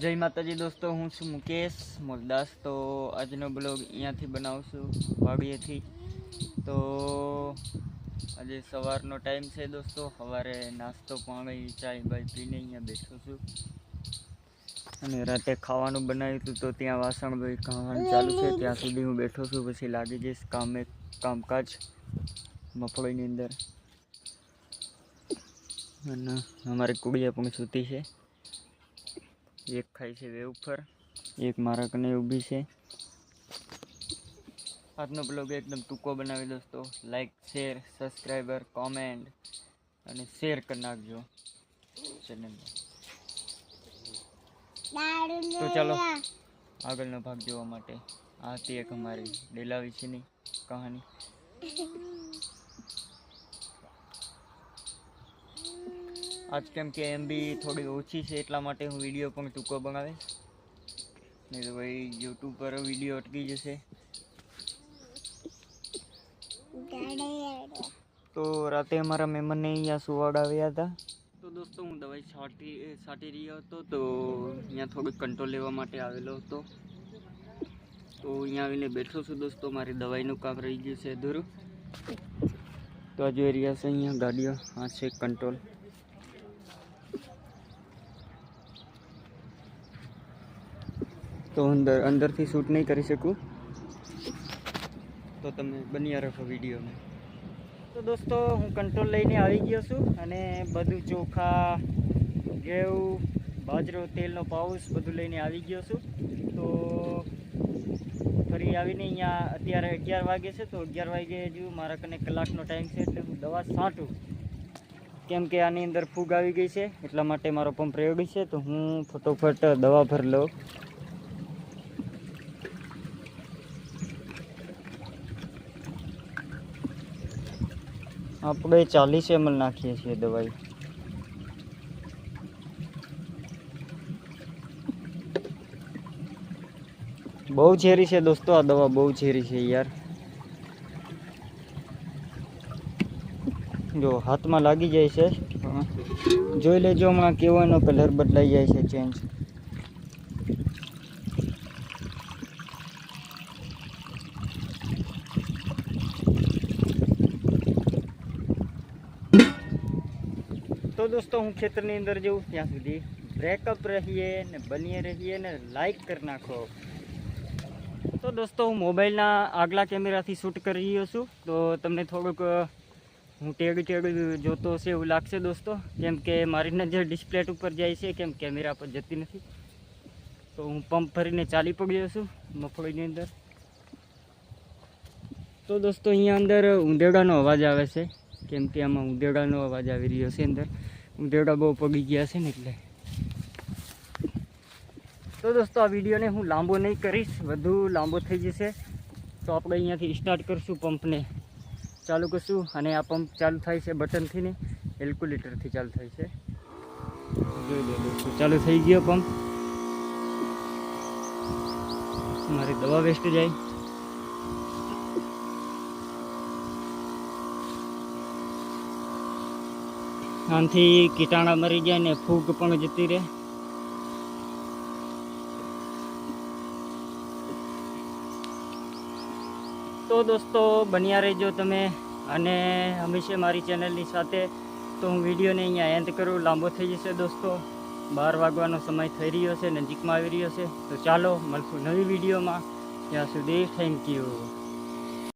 જય માતાજી દોસ્તો, હું છું મુકેશ મોલદાસ. તો આજનો બ્લોગ અહીંયાથી બનાવું છું વાડીએથી. તો આજે સવારનો ટાઈમ છે દોસ્તો, સવારે નાસ્તો પાણી ચાય બાય પીને અહીંયા બેઠો છું. અને રાતે ખાવાનું બનાવ્યું હતું તો ત્યાં વાસણ ભાઈ ખાવાનું ચાલુ છે, ત્યાં સુધી હું બેઠો છું, પછી લાગી જઈશ કામે કામકાજ મફળીની અંદર. અને અમારી કુડિયા પણ સૂતી છે. એક ખાય છે વેવફર એક મારા કને ઊભી છે. આજનો બ્લોગ એકદમ ટૂંકો બનાવી દોસ્તો લાઈક શેર સબસ્ક્રાઈબર કોમેન્ટ અને શેર કરી નાખજો તો ચાલો આગળનો ભાગ જોવા માટે આ હતી એક અમારી ડેલા વિશેની કહાની. આજ કેમ કે એમ બી થોડી ઓછી છે, એટલા માટે હું વીડિયો પણ ટૂંકો બનાવીશ નહીં તો ભાઈ યુટ્યુબ પર વીડિયો અટકી જશે. તો રાતે અમારા મહેમાનને અહીંયા સુવાડ આવ્યા હતા. તો દોસ્તો, હું દવાઈ છાંટી છાંટી રહ્યો હતો, તો અહીંયા થોડુંક કંટ્રોલ લેવા માટે આવેલો હતો. તો અહીંયા આવીને બેઠો છું દોસ્તો, મારી દવાઈનું કામ રહી ગયું છે અધૂરું. તો આ રહ્યા છે અહીંયા ગાડીઓ, આ છે કંટ્રોલ. તો અંદર, અંદરથી શૂટ નહીં કરી શકું. તો તમે બન્યા રાખો વિડીયોમાં તો દોસ્તો, હું કંટ્રોલ લઈને આવી ગયો છું અને બધું ચોખા, ઘેઉં, બાજરો, તેલનો પાઉચ બધું લઈને આવી ગયો છું. તો ફરી આવીને અહીંયા અત્યારે અગિયાર વાગે છે, તો અગિયાર વાગે હજુ મારા કને કલાકનો ટાઈમ છે એટલે હું દવા છાંટું. કેમ કે આની અંદર ફૂગ આવી ગઈ છે, એટલા માટે મારો પંપ રેડી છે, તો હું ફટોફટ દવા ભર લઉં. આપણે ચાલીસ એમએલ નાખીએ છીએ દવાઈ. બહુ ઝેરી છે દોસ્તો આ દવા બહુ ઝેરી છે યાર. જો હાથમાં લાગી જાય છે. જોઈ લેજો હમણાં કેવો એનો કલર બદલાઈ જાય છે ચેન્જ તો દોસ્તો, હું ખેતરની અંદર જઉં ત્યાં સુધી બ્રેકઅપ રહીએ ને બનીએ રહીએ ને લાઈક કરી નાખો. તો દોસ્તો, હું મોબાઈલના આગલા કેમેરાથી શૂટ કરી રહ્યો છું. તો તમને થોડુંક હું ટેગ ટેગ જોતો હશે એવું લાગશે દોસ્તો. કેમ કે મારી નજર ડિસ્પ્લેટ ઉપર જાય છે, કેમ કેમેરા પર જતી નથી. તો હું પંપ ભરીને ચાલી પડ્યો છું મફળીની અંદર. તો દોસ્તો, અહીંયા અંદર ઉંદેડાનો અવાજ આવે છે. કેમ કે આમાં ઉંદેડાનો અવાજ આવી રહ્યો છે અંદર. ઉંદેડા બહુ પગી ગયા છે ને એટલે. તો દોસ્તો, આ વિડીયોને હું લાંબો નહીં કરીશ, વધુ લાંબો થઈ જશે. તો આપણે અહીંયાથી સ્ટાર્ટ કરશું પંપને. ચાલુ કરશું અને આ પંપ ચાલુ થાય છે બટનથી ને એલ્ક્યુલેટરથી ચાલુ થાય છે. જોઈ લો ચાલુ થઈ ગયો પંપ. મારી દવા વેસ્ટ જાય. આનાથી કીટાણા મરી જાય ને ફૂગ પણ જતી રહે. તો દોસ્તો, બન્યા રહેજો તમે અને હંમેશા મારી ચેનલની સાથે. તો હું વિડીયોને અહીંયા એન્ડ કરું. લાંબો થઈ જશે દોસ્તો. બાર વાગવાનો સમય થઈ રહ્યો છે, નજીકમાં આવી રહ્યો છે. તો ચાલો, મળશું નવી વિડીયોમાં. ત્યાં સુધી થેન્ક યુ